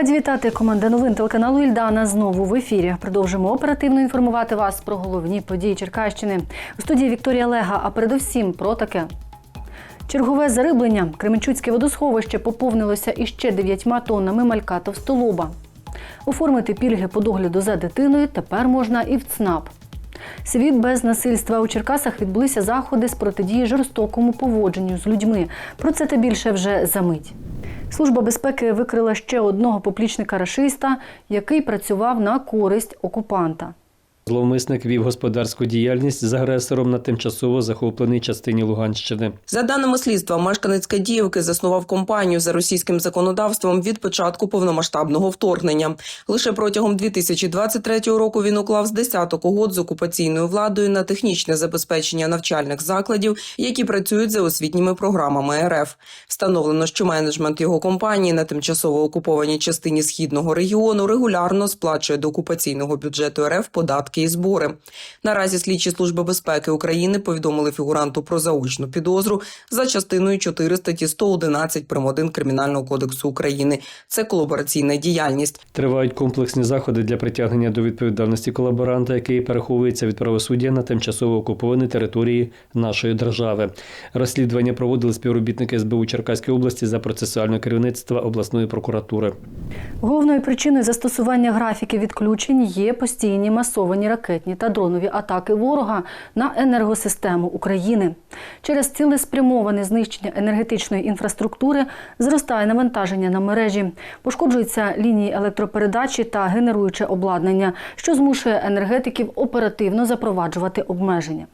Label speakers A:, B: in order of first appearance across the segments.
A: Раді вітати команда новин телеканалу Ільдана знову в ефірі. Продовжимо оперативно інформувати вас про головні події Черкащини. У студії Вікторія Лега, а передусім про таке. Чергове зариблення. Кременчуцьке водосховище поповнилося іще дев'ятьма тоннами малька товстолоба. Оформити пільги по догляду за дитиною тепер можна і в ЦНАП. Світ без насильства у Черкасах відбулися заходи з протидії жорстокому поводженню з людьми. Про це та більше вже за мить. Служба безпеки викрила ще одного поплічника рашиста, який працював на користь окупанта.
B: Зловмисник вів господарську діяльність з агресором на тимчасово захопленій частині Луганщини.
C: За даними слідства, мешканець Кадіївки заснував компанію за російським законодавством від початку повномасштабного вторгнення. Лише протягом 2023 року він уклав з десяток угод з окупаційною владою на технічне забезпечення навчальних закладів, які працюють за освітніми програмами РФ. Встановлено, що менеджмент його компанії на тимчасово окупованій частині східного регіону регулярно сплачує до окупаційного бюджету РФ податки і збори. Наразі слідчі служби безпеки України повідомили фігуранту про заочну підозру за частиною 4 статті 111 прим. 1 Кримінального кодексу України. Це колабораційна діяльність.
B: Тривають комплексні заходи для притягнення до відповідальності колаборанта, який переховується від правосуддя на тимчасово окупованій території нашої держави. Розслідування проводили співробітники СБУ Черкаської області за процесуального керівництва обласної прокуратури.
A: Головною причиною застосування графіків відключень є постійні масовані ракетні та дронові атаки ворога на енергосистему України. Через цілеспрямоване знищення енергетичної інфраструктури зростає навантаження на мережі, пошкоджуються лінії електропередачі та генеруюче обладнання, що змушує енергетиків оперативно запроваджувати обмеження.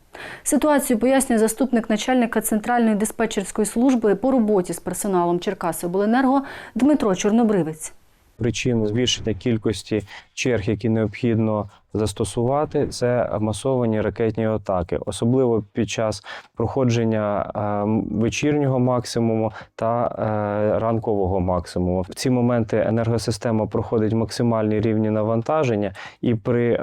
A: Ситуацію пояснює заступник начальника центральної диспетчерської служби по роботі з персоналом Черкасиобленерго Дмитро Чорнобривець.
D: Причин збільшення кількості черг, які необхідно застосувати, це масовані ракетні атаки, особливо під час проходження е, вечірнього максимуму та е, ранкового максимуму. В ці моменти енергосистема проходить максимальні рівні навантаження, і при е,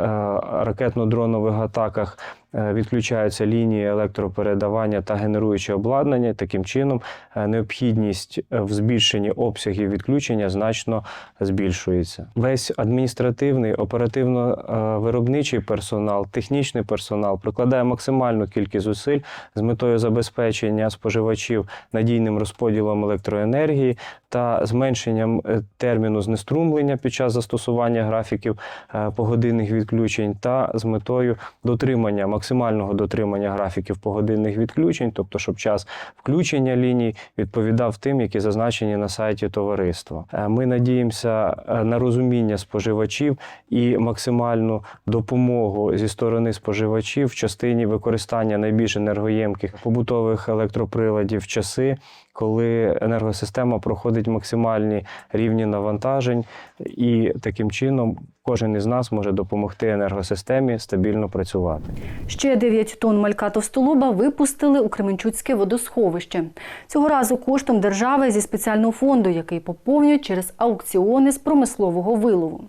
D: ракетно-дронових атаках відключаються лінії електропередавання та генеруюче обладнання. Таким чином, е, необхідність е, в збільшенні обсягів відключення значно збільшується. Весь адміністративний, оперативно-виробничий персонал, технічний персонал прикладає максимальну кількість зусиль з метою забезпечення споживачів надійним розподілом електроенергії та зменшенням е, терміну знеструмлення під час застосування графіків е, погодинних відключень та з метою дотримання максимального дотримання графіків погодинних відключень, тобто щоб час включення ліній відповідав тим, які зазначені на сайті товариства. Е, Ми надіємося е, на розуміння споживачів і максимальну допомогу зі сторони споживачів в частині використання найбільш енергоємких побутових електроприладів часи, коли енергосистема проходить максимальні рівні навантажень, і таким чином кожен із нас може допомогти енергосистемі стабільно працювати.
A: Ще 9 тонн малька товстолоба випустили у Кременчуцьке водосховище. Цього разу коштом держави зі спеціального фонду, який поповнюють через аукціони з промислового вилову.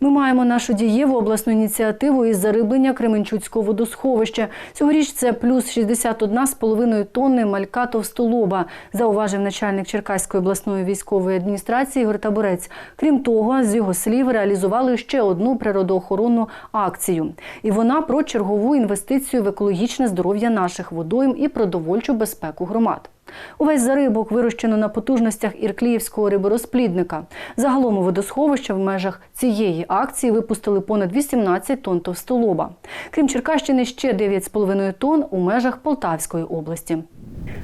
A: Ми маємо нашу дієву обласну ініціативу із зариблення Кременчуцького водосховища. Цьогоріч це плюс 61,5 тонни малька товстолоба, зауважив начальник Черкаської обласної військової адміністрації Ігор Табурець. Крім того, з його слів реалізували ще одну природоохоронну акцію. І вона про чергову інвестицію в екологічне здоров'я наших водойм і продовольчу безпеку громад. Увесь зарибок вирощено на потужностях Іркліївського риборозплідника. Загалом у водосховища в межах цієї акції випустили понад 18 тонн товстолоба. Крім Черкащини, ще 9,5 тонн у межах Полтавської області.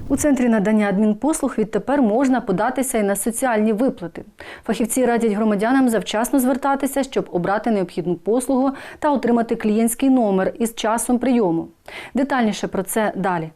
A: У центрі надання адмінпослуг відтепер можна податися і на соціальні виплати. Фахівці радять громадянам завчасно звертатися, щоб обрати необхідну послугу та отримати клієнтський номер із часом прийому. Детальніше про це далі.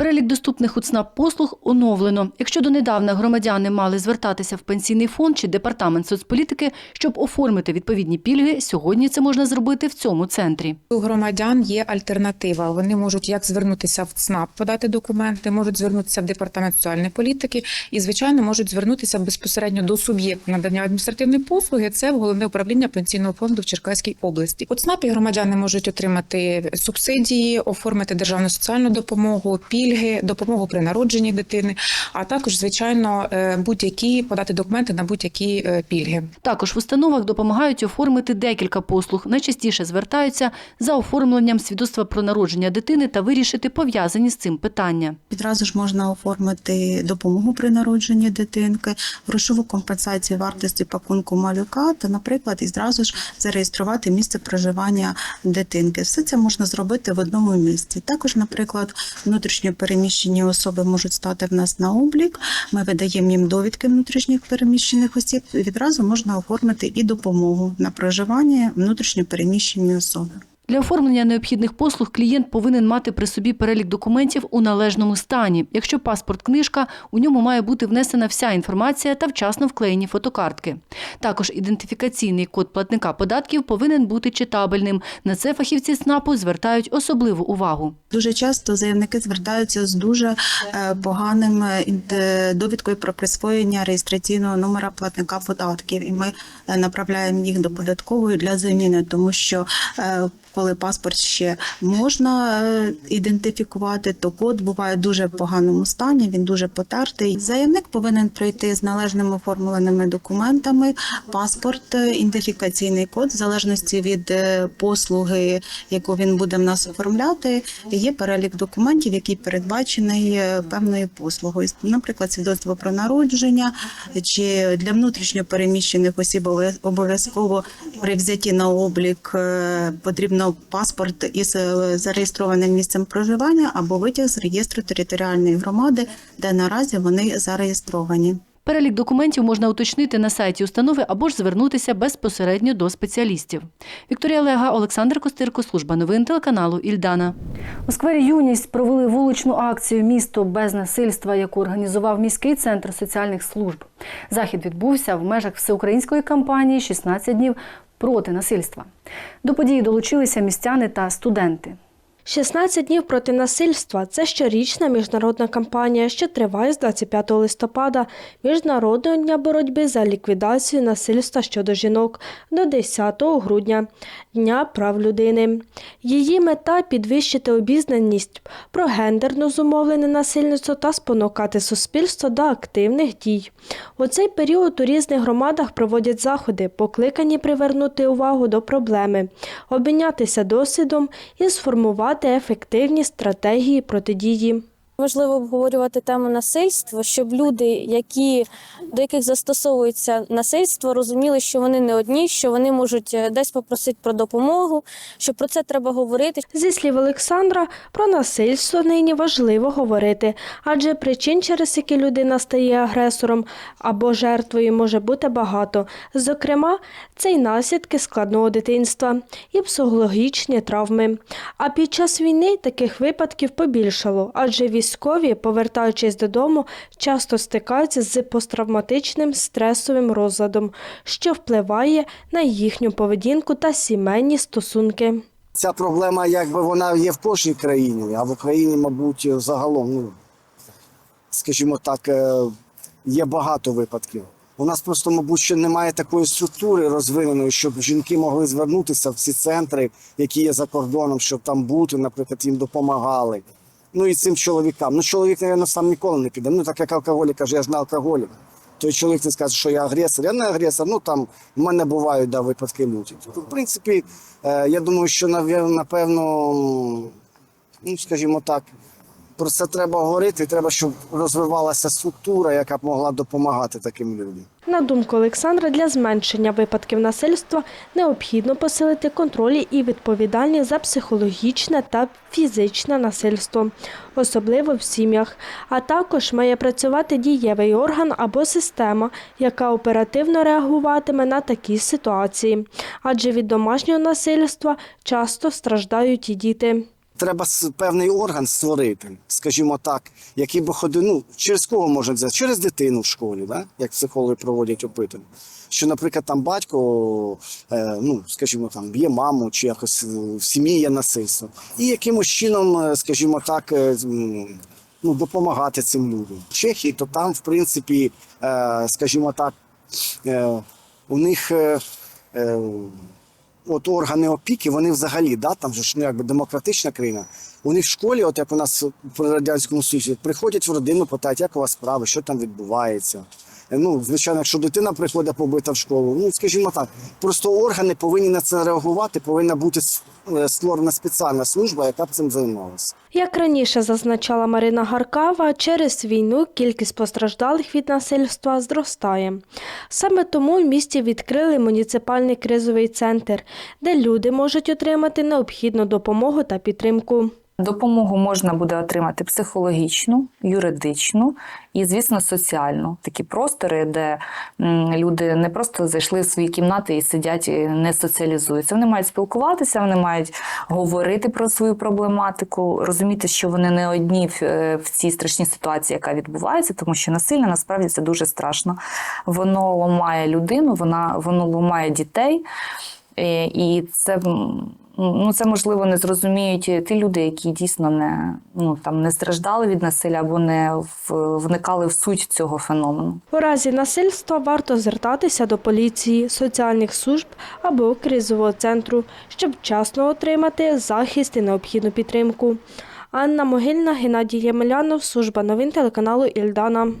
A: Перелік доступних у ЦНАП послуг оновлено. Якщо донедавна громадяни мали звертатися в пенсійний фонд чи департамент соцполітики, щоб оформити відповідні пільги, сьогодні це можна зробити в цьому центрі.
E: У громадян є альтернатива. Вони можуть як звернутися в ЦНАП, подати документи, можуть звернутися в департамент соціальної політики і, звичайно, можуть звернутися безпосередньо до суб'єкту надання адміністративної послуги. Це в головне управління пенсійного фонду в Черкаській області. У ЦНАПі громадяни можуть отримати субсидії, оформити державну соціальну допомогу, пільги. Пільги, допомогу при народженні дитини, а також, звичайно, е, будь-які подати документи на будь-які е, пільги.
A: Також в установах допомагають оформити декілька послуг. Найчастіше звертаються за оформленням свідоцтва про народження дитини та вирішити пов'язані з цим питання.
F: Відразу ж можна оформити допомогу при народженні дитинки, грошову компенсацію вартості пакунку малюка та, наприклад, і зразу ж зареєструвати місце проживання дитинки. Все це можна зробити в одному місці. Також, наприклад, внутрішньо переміщені особи можуть стати в нас на облік. Ми видаємо їм довідки внутрішніх переміщених осіб. Відразу можна оформити і допомогу на проживання внутрішньо переміщені особи.
A: Для оформлення необхідних послуг клієнт повинен мати при собі перелік документів у належному стані. Якщо паспорт книжка, у ньому має бути внесена вся інформація та вчасно вклеєні фотокартки. Також ідентифікаційний код платника податків повинен бути читабельним. На це фахівці СНАПу звертають особливу увагу.
F: Дуже часто заявники звертаються з дуже е, поганим е, довідкою про присвоєння реєстраційного номера платника податків, і ми е, направляємо їх до податкової для заміни, тому що коли паспорт ще можна е, ідентифікувати, то код буває дуже в поганому стані. Він дуже потертий. Заявник повинен прийти з належними оформленими документами, паспорт, е, ідентифікаційний код, в залежності від е, послуги, яку він буде в нас оформляти. Є перелік документів, який передбачений певною послугою. Наприклад, свідоцтво про народження чи для внутрішньо переміщених осіб обов'язково при взятті на облік е, потрібно паспорт із е, зареєстрованим місцем проживання або витяг з реєстру територіальної громади, де наразі вони зареєстровані.
A: Перелік документів можна уточнити на сайті установи або ж звернутися безпосередньо до спеціалістів. Вікторія Лега, Олександр Костирко, служба новин телеканалу Ільдана. У сквері Юність провели вуличну акцію Місто без насильства, яку організував міський центр соціальних служб. Захід відбувся в межах всеукраїнської кампанії «16 днів проти насильства. До події долучилися містяни та студенти.
G: 16 днів проти насильства це щорічна міжнародна кампанія, що триває з 25 листопада Міжнародного дня боротьби за ліквідацію насильства щодо жінок до 10 грудня Дня прав людини. Її мета підвищити обізнаність про гендерно зумовлене насильництво та спонукати суспільство до активних дій. У цей період у різних громадах проводять заходи, покликані привернути увагу до проблеми, обмінятися досвідом і сформувати ефективні стратегії протидії.
H: Важливо обговорювати тему насильства, щоб люди, які до яких застосовується насильство, розуміли, що вони не одні, що вони можуть е, десь попросити про допомогу, що про це треба говорити.
G: Зі слів Олександра, про насильство нині важливо говорити, адже причин, через які людина стає агресором або жертвою, може бути багато. Зокрема, це й наслідки складного дитинства і психологічні травми. А під час війни таких випадків побільшало, адже військові, повертаючись додому, часто стикаються з посттравматичним стресовим розладом, що впливає на їхню поведінку та сімейні стосунки.
I: Ця проблема, якби вона є в кожній країні, а в Україні, мабуть, загалом, ну скажімо так, е, є багато випадків. У нас просто, мабуть, ще немає такої структури розвиненої, щоб жінки могли звернутися в ці центри, які є за кордоном, щоб там бути, наприклад, їм допомагали. Ну і цим чоловікам. Ну, чоловік, мабуть, сам ніколи не піде. Ну, так як алкоголік каже, я ж не алкоголік. Той чоловік не скаже, що я агресор. Я не агресор. Ну там в мене бувають да, випадки люті. В принципі, е, я думаю, що напевно, ну скажімо так, про це треба говорити. Треба, щоб розвивалася структура, яка б могла допомагати таким людям.
G: На думку Олександра, для зменшення випадків насильства необхідно посилити контроль і відповідальність за психологічне та фізичне насильство, особливо в сім'ях. А також має працювати дієвий орган або система, яка оперативно реагуватиме на такі ситуації, адже від домашнього насильства часто страждають і діти.
I: Треба певний орган створити, скажімо так, який би ходив, ну, через кого можна взяти? Через дитину в школі, да? як психологи проводять опитування. Що, наприклад, там батько, е, ну, скажімо, там б'є маму, чи якось е, в сім'ї є насильство. І якимось чином, е, скажімо так, ну, допомагати цим людям. В Чехії, то там, в принципі, скажімо так, у них. От органи опіки, вони взагалі, да, там же ж ну, якби демократична країна. Вони в школі, от як у нас при радянському Союзі, приходять в родину, питають, як у вас справи, що там відбувається. Ну, звичайно, якщо дитина приходить побита в школу, ну скажімо так, просто органи повинні на це реагувати, повинна бути е, створена спеціальна служба, яка б цим займалася.
G: Як раніше зазначала Марина Гаркава, через війну кількість постраждалих від насильства зростає. Саме тому в місті відкрили муніципальний кризовий центр, де люди можуть отримати необхідну допомогу та підтримку.
J: Допомогу можна буде отримати психологічну, юридичну і, звісно, соціальну. Такі простори, де люди не просто зайшли в свої кімнати і сидять і не соціалізуються. Вони мають спілкуватися, вони мають говорити про свою проблематику, розуміти, що вони не одні в, е, цій страшній ситуації, яка відбувається, тому що насильно насправді це дуже страшно. Воно ламає людину, вона воно ламає дітей. Е, І це, ну, це можливо не зрозуміють ті люди, які дійсно не, ну, там, не страждали від насилля або не вникали в суть цього феномену.
G: У разі насильства варто звертатися до поліції, соціальних служб або кризового центру, щоб вчасно отримати захист і необхідну підтримку. Анна Могильна, Геннадій Ємелянов, служба новин телеканалу Ільдана.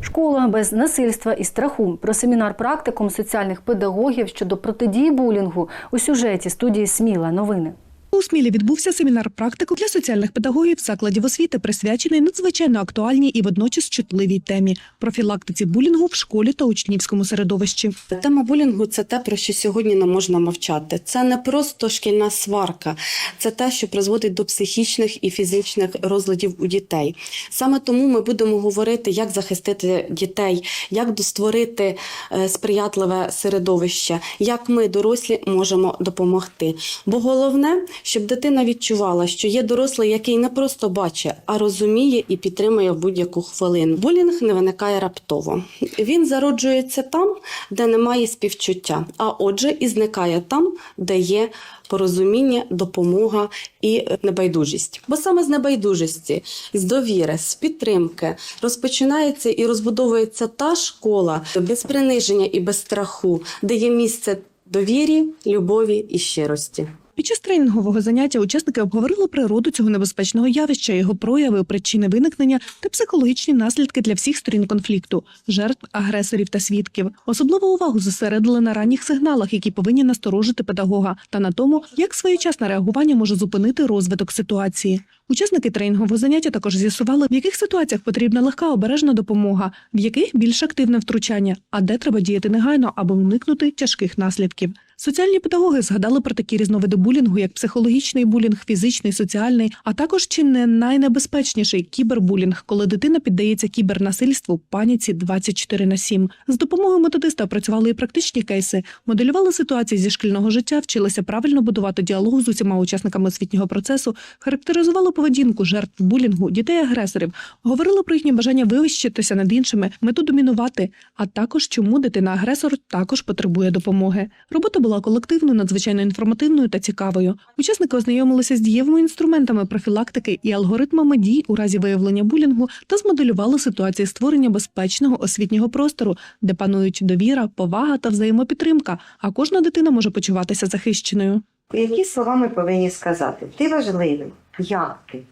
A: Школа без насильства і страху про семінар практикум соціальних педагогів щодо протидії булінгу у сюжеті студії Сміла новини.
K: У Смілі відбувся семінар практику для соціальних педагогів закладів освіти, присвячений надзвичайно актуальній і водночас чутливій темі профілактиці булінгу в школі та учнівському середовищі.
L: Тема булінгу це те, про що сьогодні не можна мовчати. Це не просто шкільна сварка, це те, що призводить до психічних і фізичних розладів у дітей. Саме тому ми будемо говорити, як захистити дітей, як створити е, сприятливе середовище, як ми, дорослі, можемо допомогти. Бо головне, щоб дитина відчувала, що є дорослий, який не просто бачить, а розуміє і підтримує будь-яку хвилину. Булінг не виникає раптово. Він зароджується там, де немає співчуття, а отже, і зникає там, де є порозуміння, допомога і е, небайдужість. Бо саме з небайдужості, з довіри, з підтримки розпочинається і розбудовується та школа без приниження і без страху, де є місце довірі, любові і щирості.
K: Під час тренінгового заняття учасники обговорили природу цього небезпечного явища, його прояви, причини виникнення та психологічні наслідки для всіх сторін конфлікту жертв, агресорів та свідків. Особливу увагу зосередили на ранніх сигналах, які повинні насторожити педагога, та на тому, як своєчасне реагування може зупинити розвиток ситуації. Учасники тренінгового заняття також з'ясували, в яких ситуаціях потрібна легка обережна допомога, в яких більш активне втручання, а де треба діяти негайно, аби уникнути тяжких наслідків. Соціальні педагоги згадали про такі різновиди булінгу, як психологічний булінг, фізичний, соціальний, а також чи не найнебезпечніший кібербулінг, коли дитина піддається кібернасильству, паніці 24 на 7. З допомогою методиста опрацювали і практичні кейси, моделювали ситуації зі шкільного життя, вчилися правильно будувати діалог з усіма учасниками освітнього процесу, характеризували поведінку жертв булінгу, дітей-агресорів, говорили про їхнє бажання вивищитися над іншими, мету домінувати, а також чому дитина-агресор також потребує допомоги. Робота була колективною, надзвичайно інформативною та цікавою. Учасники ознайомилися з дієвими інструментами профілактики і алгоритмами дій у разі виявлення булінгу та змоделювали ситуації створення безпечного освітнього простору, де панують довіра, повага та взаємопідтримка, а кожна дитина може почуватися захищеною.
M: Які слова ми повинні сказати? Ти важливий, як ти?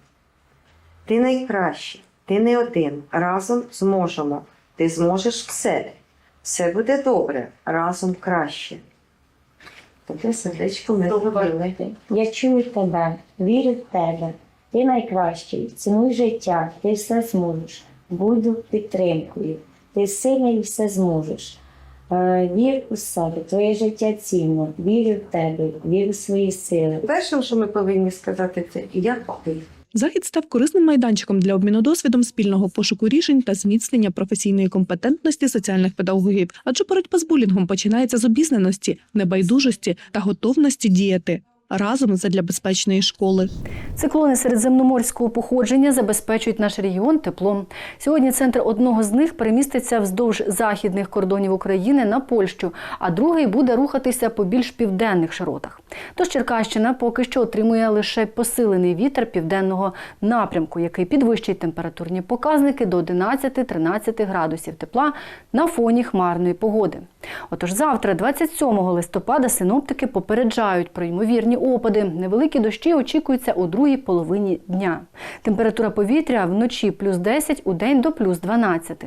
M: Ти найкращий, ти не один. Разом зможемо. Ти зможеш все. Все буде добре, разом краще. Таке сердечко ми робили.
N: Я чую тебе, вірю в тебе. Ти найкращий, цінуй життя, ти все зможеш. Буду підтримкою. Ти сильний і все зможеш. Е, Вір у себе, твоє життя цінно, вірю в тебе, вірю в свої сили.
M: Перше, що ми повинні сказати, це як ти.
K: Захід став корисним майданчиком для обміну досвідом спільного пошуку рішень та зміцнення професійної компетентності соціальних педагогів. Адже боротьба з булінгом починається з обізнаності, небайдужості та готовності діяти. Разом задля безпечної школи.
A: Циклони середземноморського походження забезпечують наш регіон теплом. Сьогодні центр одного з них переміститься вздовж західних кордонів України на Польщу, а другий буде рухатися по більш південних широтах. Тож Черкащина поки що отримує лише посилений вітер південного напрямку, який підвищить температурні показники до 11-13 градусів тепла на фоні хмарної погоди. Отож, завтра, 27 листопада, синоптики попереджають про ймовірні опади. Невеликі дощі очікуються у другій половині дня. Температура повітря вночі плюс 10, у день до плюс 12.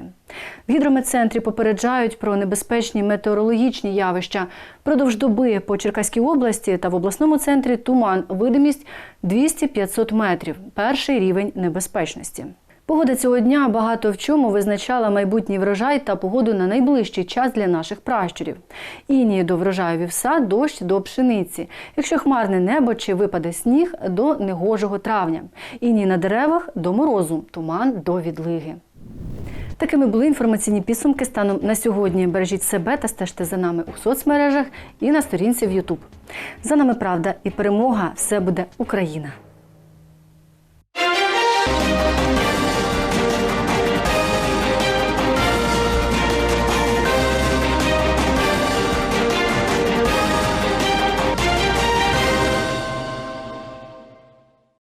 A: В гідрометцентрі попереджають про небезпечні метеорологічні явища. Продовж доби по Черкаській області та в обласному центрі туман, видимість 200-500 метрів. Перший рівень небезпечності. Погода цього дня багато в чому визначала майбутній врожай та погоду на найближчий час для наших пращурів. Інії до врожаю вівса, дощ до пшениці. Якщо хмарне небо чи випаде сніг до негожого травня. Інії на деревах до морозу, туман до відлиги. Такими були інформаційні підсумки станом на сьогодні. Бережіть себе та стежте за нами у соцмережах і на сторінці в Ютуб. За нами правда і перемога. Все буде Україна.